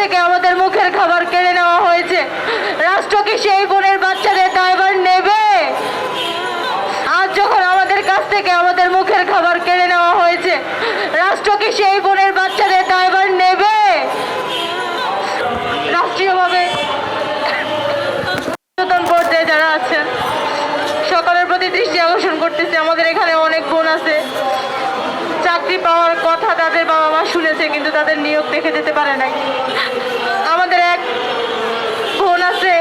থেকে আমাদের মুখের খাবার কেড়ে নেওয়া হয়েছে। রাষ্ট্র কি সেই বোনের বাচ্চাদের দায়ভার নেবে? আজ যখন আমাদের কাছ থেকে আমাদের মুখের খাবার কেড়ে নেওয়া হয়েছে, রাষ্ট্র কি সেই বোনের বাচ্চাদের দায়ভার নেবে? রাষ্ট্রীয়ভাবে সচেতন পর্যায়ে যারা আছেন, সকলের প্রতি দৃষ্টি আকর্ষণ করতেছে। আমাদের এখানে অনেক বোন আছে। কিন্তু তাদের নিয়োগ দেখে যেতে পারে নাই। আমাদের এক বোন আছে,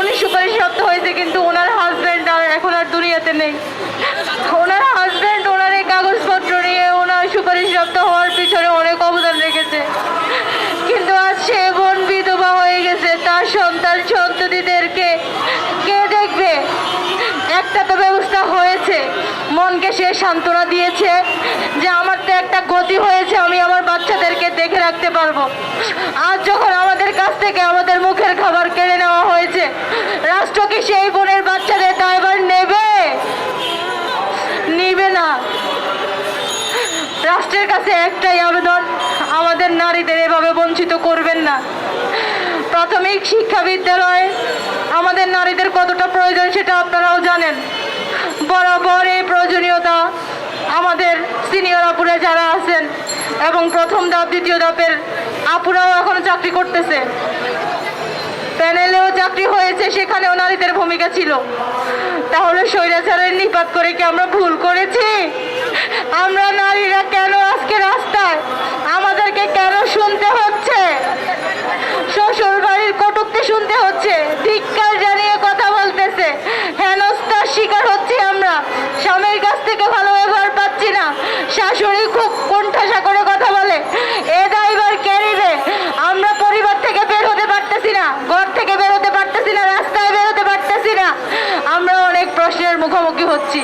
উনি সুপারিশপ্রাপ্ত হয়েছে, কিন্তু ওনার হাজব্যান্ড আর এখন আর দুনিয়াতে নেই। ওনার হাজব্যান্ড ওনার এই কাগজপত্র নিয়ে ওনার সুপারিশপ্রাপ্ত হওয়ার পিছনে অনেক অবদান রেখেছে। কিন্তু আজ সে বোন বিধবা হয়ে গেছে, তার সন্তান সন্ততিদেরকে কে দেখবে? একটা তো ব্যবস্থা হয়েছে, মনকে সে সান্ত্বনা দিয়েছে যে আমার তো একটা গতি হয়েছে আমি আমার বাচ্চাদেরকে দেখে রাখতে পারব। আজ যখন আমাদের কাছ থেকে আমাদের মুখের খাবার কেড়ে নেওয়া হয়েছে, রাষ্ট্র কি সেই বোনের বাচ্চাদের দায়ভার নেবে? নিবে না। রাষ্ট্রের কাছে একটাই আবেদন, আমাদের নারীদের এভাবে বঞ্চিত করবেন না। প্রাথমিক শিক্ষা বিদ্যালয়ে আমাদের নারীদের কতটা প্রয়োজন সেটা আপনারাও জানেন। বরাবর এই প্রয়োজনীয়তা আমাদের সিনিয়র আপুরা যারা আছেন এবং প্রথম ধাপ দ্বিতীয় ধাপের আপুরাও এখনও চাকরি করতেছে। প্যানেলেও চাকরি হয়েছে, সেখানেও নারীদের ভূমিকা ছিল। তাহলে স্বৈরাচারের নিপাত করে কি আমরা ভুল করেছি? আমরা নারীরা কেন আজকে রাস্তায়? আমাদেরকে কেন শুনতে হচ্ছে শ্বশুর বাড়ির কটুক্তি শুনতে হচ্ছে ধিক্কার জানিয়ে কথা বলতেছে হেনস্থার শিকার হচ্ছি আমরা স্বামীর কাছ থেকে ভালো ব্যবহার পাচ্ছি না শাশুড়ি খুব কোণঠাসা করে কথা বলে এ দায়বার কে নিবে আমরা পরিবার থেকে বের হতে পারতেছি না ঘর থেকে বের হতে পারতেছি না রাস্তায় বের হতে পারতেছি না আমরা অনেক প্রশ্নের মুখোমুখি হচ্ছি।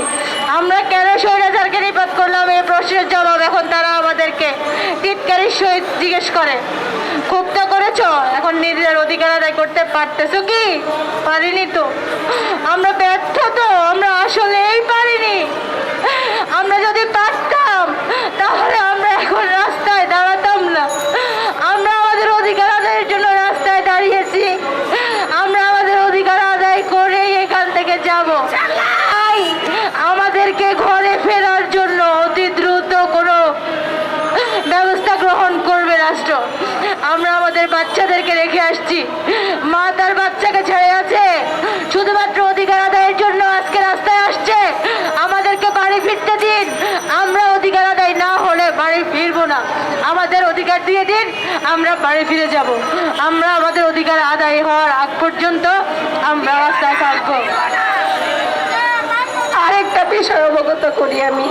আমরা কেন স্বৈরাচারকে নিপাত করলাম? এই প্রশ্নের জবাব এখন তারা আমাদেরকে টিটকারির সহিত জিজ্ঞেস করে। খুব তো করেছ? এখন নিজের অধিকার আদায় করতে পারতেছো কি? পারিনি তো। আমরা আসলেই পারিনি আমরা যদি পারতাম তাহলে আমরা এখন রাস্তায় দাঁড়াতাম না আমরা আমাদের অধিকার আদায়ের জন্য রাস্তায় দাঁড়িয়েছি আমরা আমাদের অধিকার আদায় করেই এখান থেকে যাব তাই আমাদেরকে ঘরে ফেরার জন্য অতি দ্রুত কোনো ব্যবস্থা গ্রহণ করবে রাষ্ট্র আমরা আমাদের বাচ্চাদেরকে রেখে আসছি। মা তার বাচ্চাকে ছেড়ে আছে শুধুমাত্র অধিকার আদায়ের জন্য আজকে রাস্তায় আসছে। আমাদেরকে বাড়ি ফিরতে দিন। আমরা অধিকার আদায় না হলে বাড়ি ফিরবো না। আমাদের অধিকার দিয়ে দিন, আমরা বাড়ি ফিরে যাব। আমরা আমাদের অধিকার আদায় হওয়ার আগ পর্যন্ত আমরা রাস্তায় থাকব। আরেকটা বিষয় অবগত করি আমি।